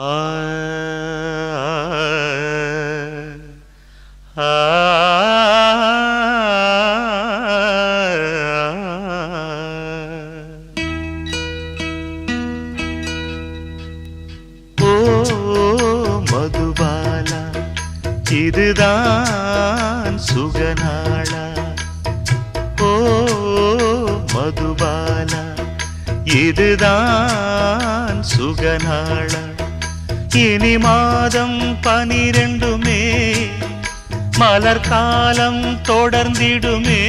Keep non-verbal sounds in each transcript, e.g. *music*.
ஓ தொடர்ந்திடுமே.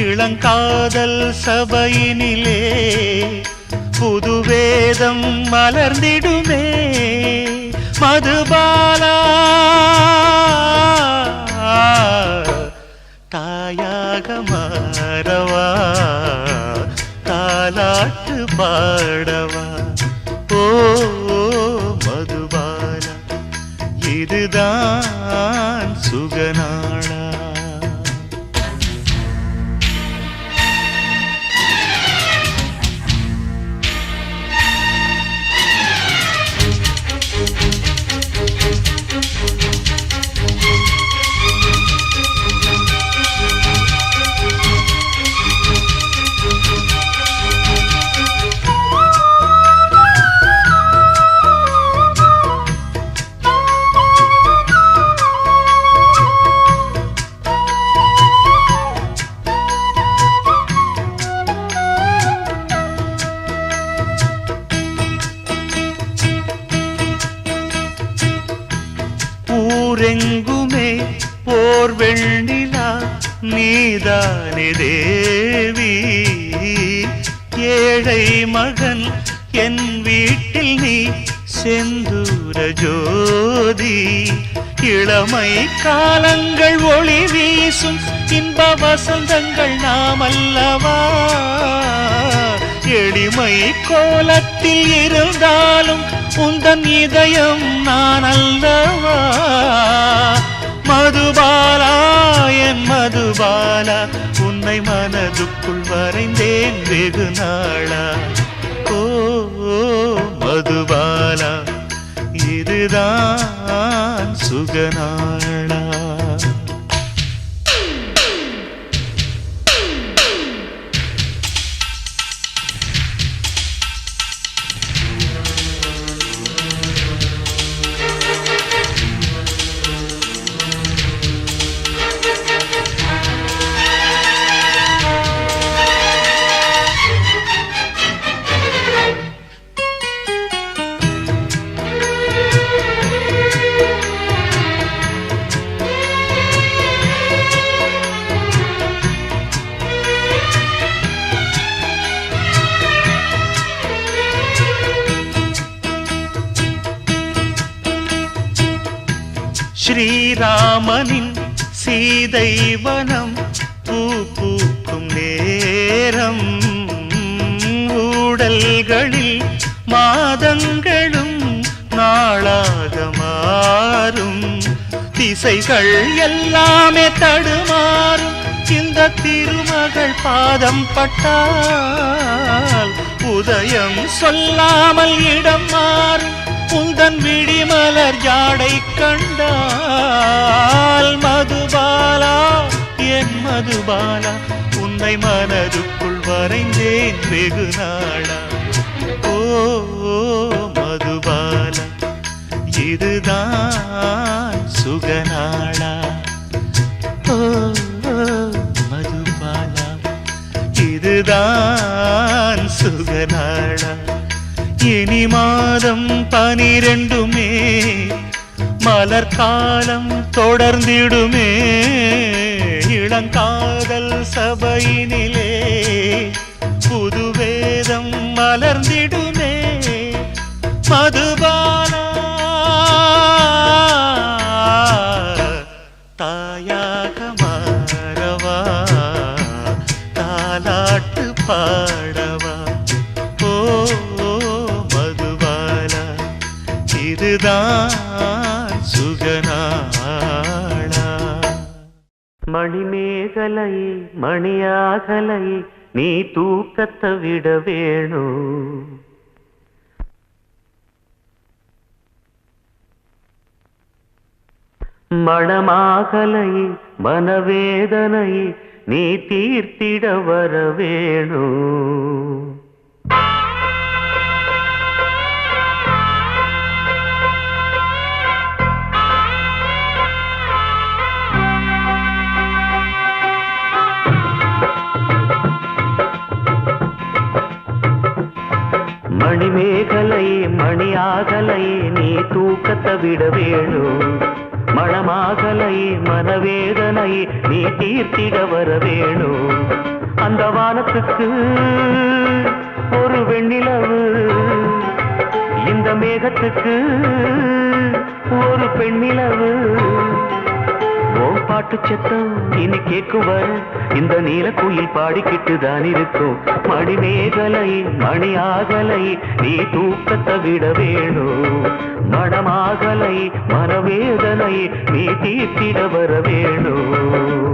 இளங்காதல் சபையினிலே புதுவேதம் மலர்ந்திடுமே. மதுபாலா தாயாக மாறவா தாலாட்டு பாடவா. ஓ மதுபாலா இதுதான் சுகனா. நாமல்லவா எளிமை கோலத்தில் இருந்தாலும் உந்தன் இதயம் நான் அல்லவா? மதுபாலா என் மதுபாலா உன்னை மனதுக்குள் வரைந்தேன் வெகு நாளா. ஓ மதுபாலா இதுதான் சுகநாளா. தெய்வனம் பூ பூக்கும் நேரம். ஊடல்களில் மாதங்களும் நாளாக மாறும். திசைகள் எல்லாமே தடுமாறும். இந்த திருமகள் பாதம் பட்டால் உதயம் சொல்லாமல் இடம் மாறும். உந்தன் விழிமலர் ஜாடை கண்டால் மதுபாலா? என் மதுபாலா உன்னை மனதுக்குள் வரைந்தேன் வெகு நாளா? ஓ மதுபாலா இதுதான் சுகநாளா? ஓ மதுபாலா இதுதான் சுகநாளா? இனி மாதம் பனிரெண்டுமே மலர் காலம் தொடர்ந்திடுமே. இளங்காதல் சபையினிலே புதுவேதம் மலர்ந்திடுமே. இதுதான் சுகநாளா. மணிமேகலை மணியாகலை நீ தூக்கத்தை விட வேணும். மணமாகலை மனவேதனை நீ தீர்த்திட வர வேணும். தூக்கத்தை விட வேணும். மனமாகலை மனவேதனை நீ தீர்த்திட வர வேணும். அந்த வானத்துக்கு ஒரு வெண்ணிலவு இந்த மேகத்துக்கு ஒரு பெண்ணிலவு. ஓம் பாட்டு சத்தம் இனி கேட்கும் வர இந்த நீலக்குயில் பாடிக்கிட்டு தான் இருக்கும். மணிமேகலை மணியாகலை நீ தூக்கத்தை விட வேணும். நடமாகலை மனவேதனை நீ தீர்த்திட வர வேணும்.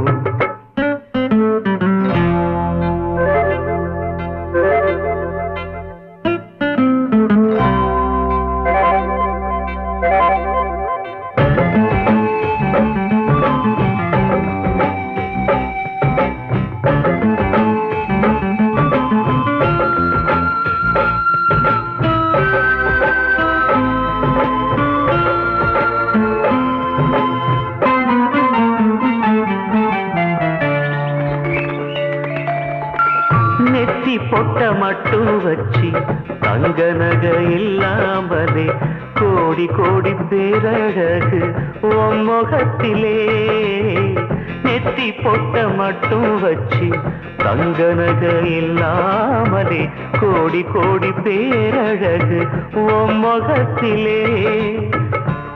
பேரழகு உம்முகத்திலே நெத்தி பொட்ட மட்டும் வச்சு தங்க நகை இல்லாமலே கோடி கோடி பேரழகு உம்முகத்திலே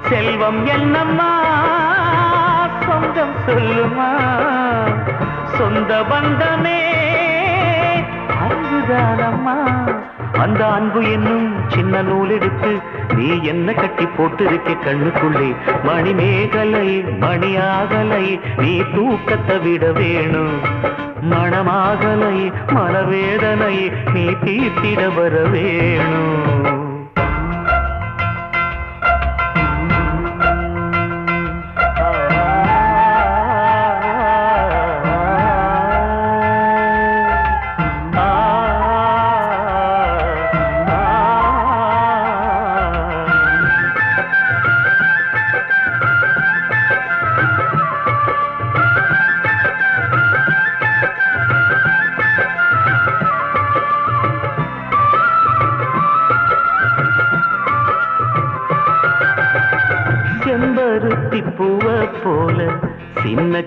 செல்வம் என்னம்மா? சொந்தம் சொல்லுமா? சொந்த பந்தமே? அங்குதானம்மா அந்த அன்பு என்னும் சின்ன நூல் எடுத்து நீ என்ன கட்டி போட்டிருக்க கண்ணுக்குள்ளே? மணிமேகலை மணியாகலை நீ தூக்கத்தை விட வேணும். மணமாகலை மனவேதனை நீ தீர்த்திட வர வேணும்.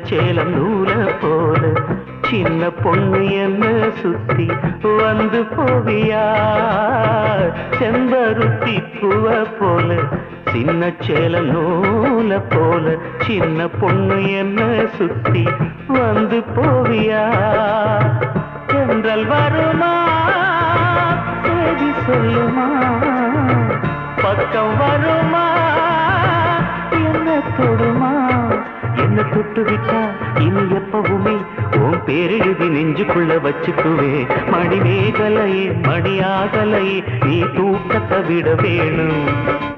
சேலம் நூல போல சின்ன பொண்ணு என்ன சுத்தி வந்து போவியா செம்பருத்தி பூவ போல சின்ன சேலம் நூல போல சின்ன பொண்ணு என்ன சுத்தி வந்து போவியா என்றால் வருமா? செய்தி சொல்லுமா? பக்கம் வருமா? என்ன தொடுமா? என்ன தொட்டு விட்டா இனி எப்பவுமே உன் பேரெழுதி நெஞ்சுக்குள்ள வச்சுக்குவே. மணிமேகலையே மணியாகலையே நீ தூக்கத்தை விட வேணும்.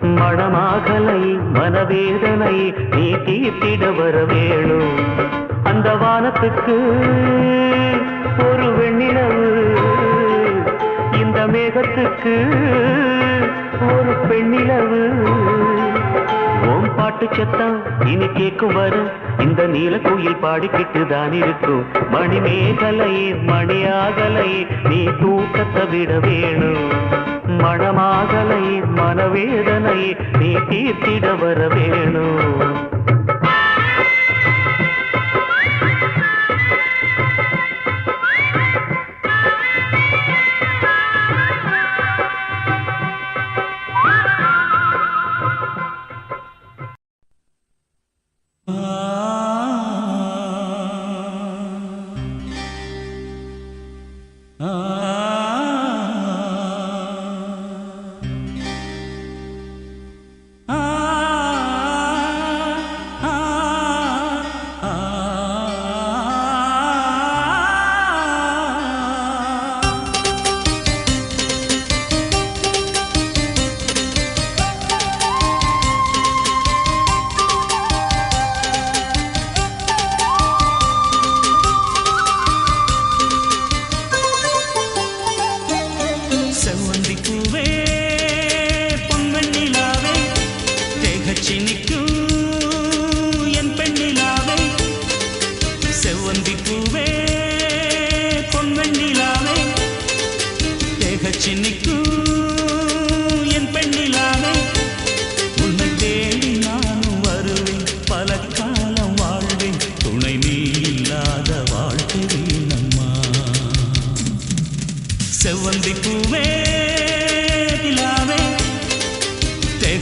மனமாகலை மனவேதனை நீ தீர்த்திட வர வேணும். அந்த வானத்துக்கு ஒரு வெண்ணிலவு. இந்த மேகத்துக்கு ஒரு பெண்ணிலவு. ஓம் பாட்டு சத்தம் இனி கேட்கும் வரும். இந்த நீல கோயில் பாடிக்கிட்டு தான் இருக்கும். மணி மணிமேகலை மணியாகலை நீ தூக்கத்தை விட வேணும். மனமாகலை மனவேதனை நீ தீர்த்திட வர வேணும்.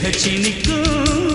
ക്ഷണിക്കൂ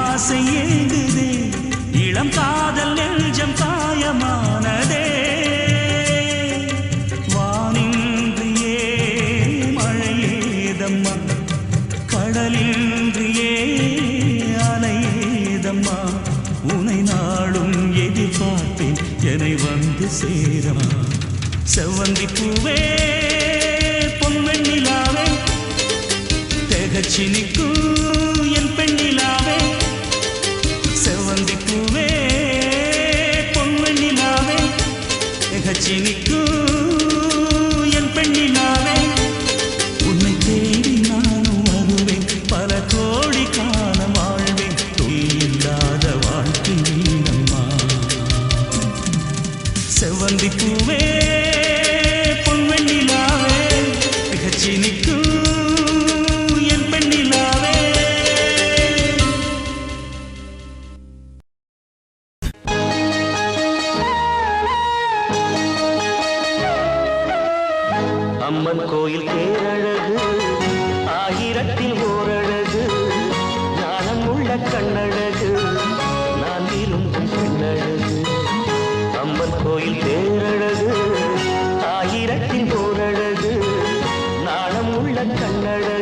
ஆசை ஏங்குதே. இளம் காதல் நெஞ்சம் காயமானதே. வானின்றியே மழையேதம்மா. கடலின்றியே அலையேதம்மா. உனை நாளும் எதிர்பார்ப்பேன். என்னை வந்து சேரமா செவ்வந்தி பூவே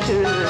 pleasure.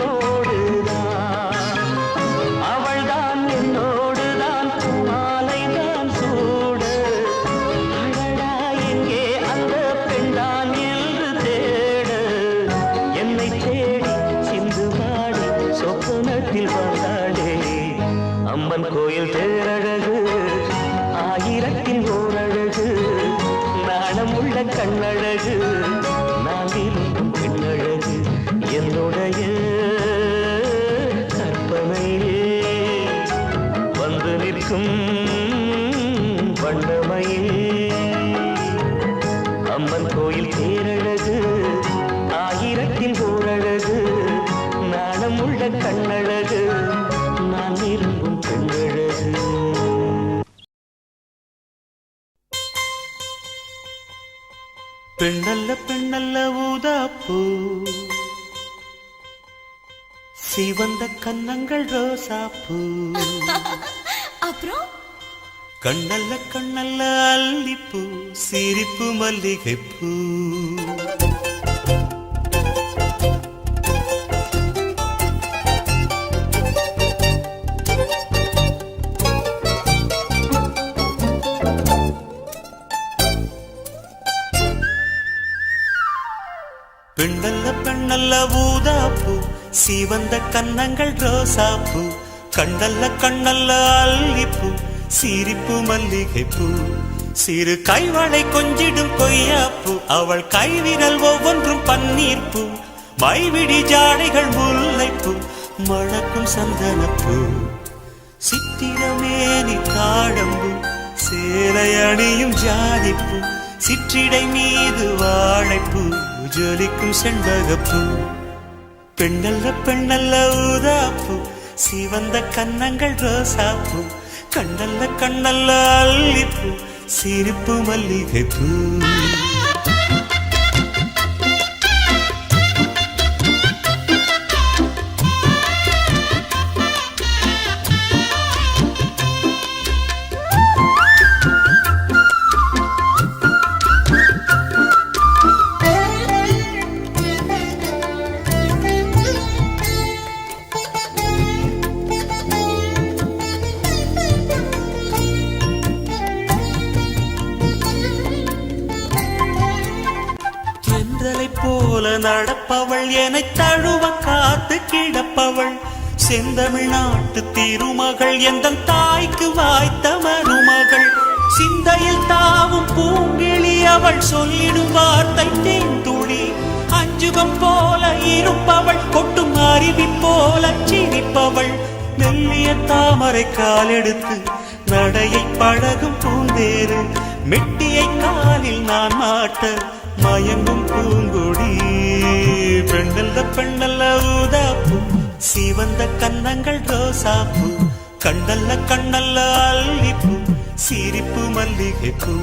लो ஆயிரத்தில் ஓரழகு நாணம் உள்ள கண்ணழகு நான் விரும்பும் பெண்ணழகு. பெண்ணல்ல பெண்ணல்ல ஊதாப்பூ சிவந்த கன்னங்கள் ரோசாப்பூ. *laughs* அப்புறம்? கண்ணல்ல கண்ணல்ல அல்லிப்பூ சிரிப்பு மல்லிகைப்பூ. பெண்ணல்ல பெண்ணல்ல ஊதாப்பு சிவந்த கன்னங்கள் ரோசாப்பு கண்ணல்ல கண்ணல்ல அல்லிப்பு சிரிப்பு மல்லிகைப்பூ. சிறு கைவளை கொஞ்சிடும் கொய்யாப்பு அவள் கைவிரல் ஒவ்வொன்றும் பன்னீர்ப்பு. மைவிடி ஜாடைகள் முல்லைப்பூ மணக்கும் சந்தனப்பூ. சித்திரமேனி காடம்பு சேலை அணியும் ஜாதிப்பு சிற்றிடை மீது வாழைப்பு. ஜொலிக்கும் செண்பகப்பூ. பெண்ணல்ல பெண்ணல்ல ஊதாப்பூ. சிவந்த கன்னங்கள் ரோசாப்பூ. கண்ணல்ல கண்ணல்ல அல்லிப்பூ. சிரிப்பு மல்லிகைப்பூ. நடப்பவள் என தழுவ காத்து கிடப்பவள். செந்தமிழ் நாட்டு திருமகள் எந்த தாய்க்கு வாய்த்த மருமகள். சிந்தையில் தாவும் பூங்கிழி அவள் சொல்லிடும் வார்த்தை தேந்துளி அஞ்சுகம் போல இருப்பவள் கொட்டும் அருவி போல சிரிப்பவள். மெல்லிய தாமரை காலெடுத்து நடையை பழகும் பூந்தேறு. மெட்டியை காலில் நான் மாட்ட மயங்கும் பூங்கொடி. பெண்ணல்ல பெண்ணல்ல ஊதாப்பு சிவந்த கன்னங்கள் ரோசாப்பு கண்ணல்ல கண்ணல்ல அல்லிப்பு சிரிப்பு மல்லிகைப்பூ.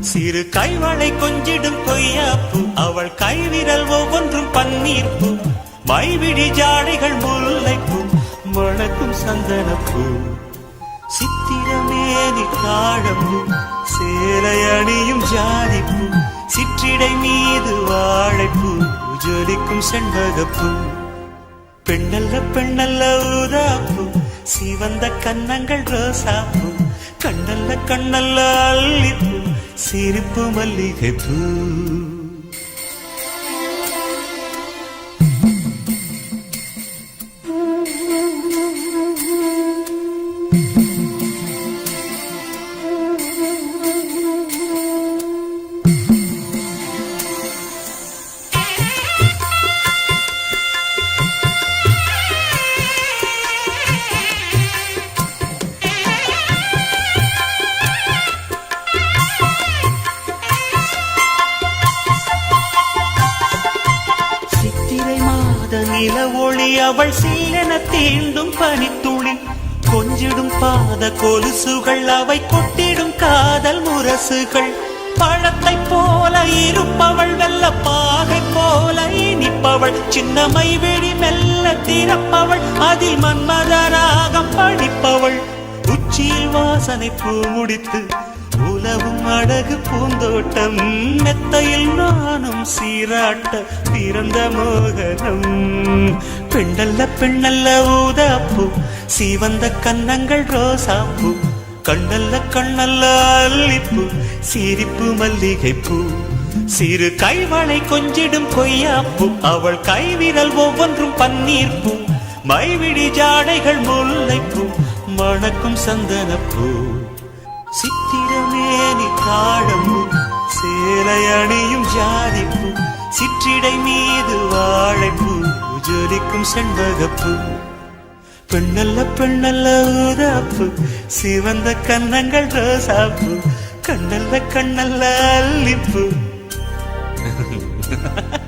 சிறு கைவளை கொஞ்சிடும் கொய்யாப்பு அவள் கைவிரல் ஒவ்வொன்றும் பன்னீர்ப்பு. மைவிடி ஜாடைகள் முல்லைப்பு மணக்கும் சந்தனப்பூ. சித்திரமேனி தாழம்பூ சேலை அணியும் ஜாதிப்பு சிற்றிடை மீது வாழைப்பூ. ஜொலிக்கும் செண்பகப்பூ பெண்ணல்ல பெண்ணல்ல ஊதாப்பூ சிவந்த கன்னங்கள் ரோசாப்பூ கண்ணல்ல கண்ணல்ல அல்லிப்பூ சிரிப்பு மல்லிகை அவள் சீலென தீண்டும் பனித்துளி கொஞ்சிடும் பாத கொலுசுகள் அவை கொட்டிடும் காதல் முரசுகள். பழத்தை போல இருப்பவள் வெல்ல பாகை போல இனிப்பவள். சின்னமை வெடி மெல்ல திறப்பவள் அதில் மன்மதராகம் படிப்பவள். உச்சியில் வாசனை பூ முடித்து உலவும் அழகு பூந்தோட்டம். மெத்தையில் நானும் சீராட்ட பிறந்த மோகனம். பெண்ணல்ல பெண்ணல்ல ஊதாப்பூ சீவந்த கன்னங்கள் ரோசாப்பூ. கண்ணல்ல கண்ணல்ல அல்லிப்பு சிரிப்பு மல்லிகைப்பூ. சிறு கைவளை கொஞ்சிடும் கொய்யாப்பூ அவள் கைவிரல் ஒவ்வொன்றும் பன்னீர்ப்பூ. மைவிடி ஜாடைகள் முல்லைப்பூ மணக்கும் சந்தனப்பூ. சித்தி சித்திரமேனி தாழம்பு சேலை அணியும் ஜாதிப்பூ சிற்றிடை மீது வாழைப்பூ ஜொலிக்கும் செண்பகப்பூ. பெண்ணல்ல பெண்ணல்ல ஊதாப்பு சிவந்த கன்னங்கள் ரோசாப்பு கண்ணல்ல கண்ணல்ல அல்லிப்பூ. *laughs*